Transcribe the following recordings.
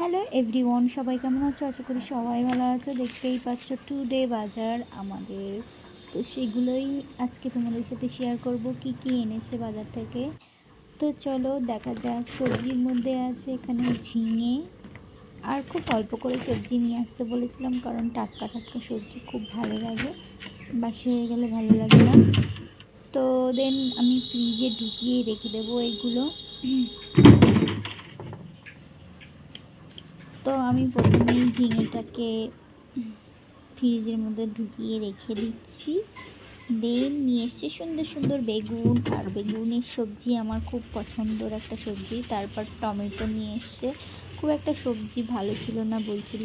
Hello everyone, সবাই কেমন আছো? আশা করি সবাই ভালো আছো। দেখতেই পাচ্ছ টুডে বাজার আমাদের। তো সেগুলোই আজকে তোমাদের সাথে শেয়ার করব, কি কি এনেছে বাজার থেকে। তো চলো দেখা যাক সবজির মধ্যে আছে এখানে ঝিঙে। আর খুব অল্প করে সবজি নিয়ে আসতে বলেছিলাম, কারণ টাটকা টাটকা সবজি খুব ভালো লাগে। বাসি হয়ে গেলে ভালো লাগে না। তো দেন আমি ফ্রিজে ঢুকিয়ে রেখে দেবো এইগুলো তো আমি প্রথমেই ঝিঙেটাকে ফ্রিজের মধ্যে ঢুকিয়ে রেখে দিচ্ছি। দেন নিয়ে এসছে সুন্দর সুন্দর বেগুন, আর বেগুনের সবজি আমার খুব পছন্দর একটা সবজি। তারপর টমেটো নিয়ে এসছে। খুব একটা সবজি ভালো ছিল না, বলছিল।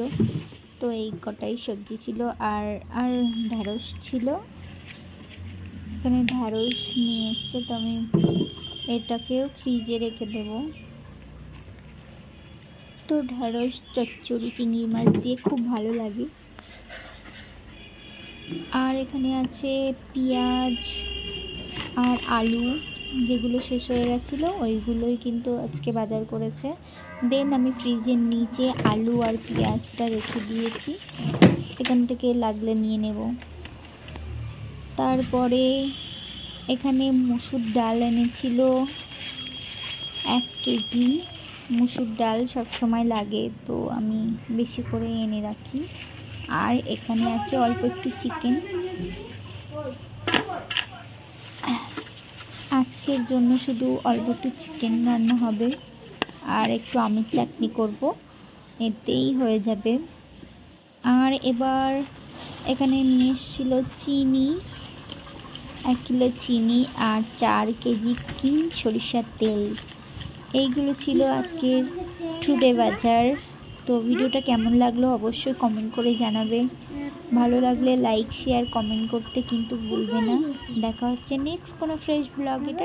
তো এই কটাই সবজি ছিল। আর আর ঢ্যাঁড়স ছিল। এখানে ঢ্যাঁড়স নিয়ে এসছে, তো আমি এটাকেও ফ্রিজে রেখে দেবো। তো ঢ্যাঁড়স চচ্চড়ি, চিংড়ি মাছ দিয়ে খুব ভালো লাগে। আর এখানে আছে পেঁয়াজ আর আলু, যেগুলো শেষ হয়ে গেছিল, ওইগুলোই কিন্তু আজকে বাজার করেছে। দেন আমি ফ্রিজের নিচে আলু আর পেঁয়াজটা রেখে দিয়েছি। এখান থেকে লাগলে নিয়ে নেব। তারপরে এখানে মুসুর ডাল এনেছিল এক কেজি। মুসুর ডাল সব সময় লাগে, তো আমি বেশি করে এনে রাখি। আর এখানে আছে অল্প একটু চিকেন। আজকের জন্য শুধু অল্প একটু চিকেন রান্না হবে, আর একটু আমের চাটনি করব, এতেই হয়ে যাবে। আর এবার এখানে নিয়ে এসেছিল চিনি, এক কিলো চিনি আর চার কেজি কিং সরিষার তেল। এইগুলো ছিল আজকের টুডে বাজার। তো ভিডিওটা কেমন লাগল অবশ্যই কমেন্ট করে জানাবে। ভালো লাগলে লাইক শেয়ার কমেন্ট করতে কিন্তু ভুলবে না। দেখা হচ্ছে নেক্সট কোনো ফ্রেশ ব্লগ এটা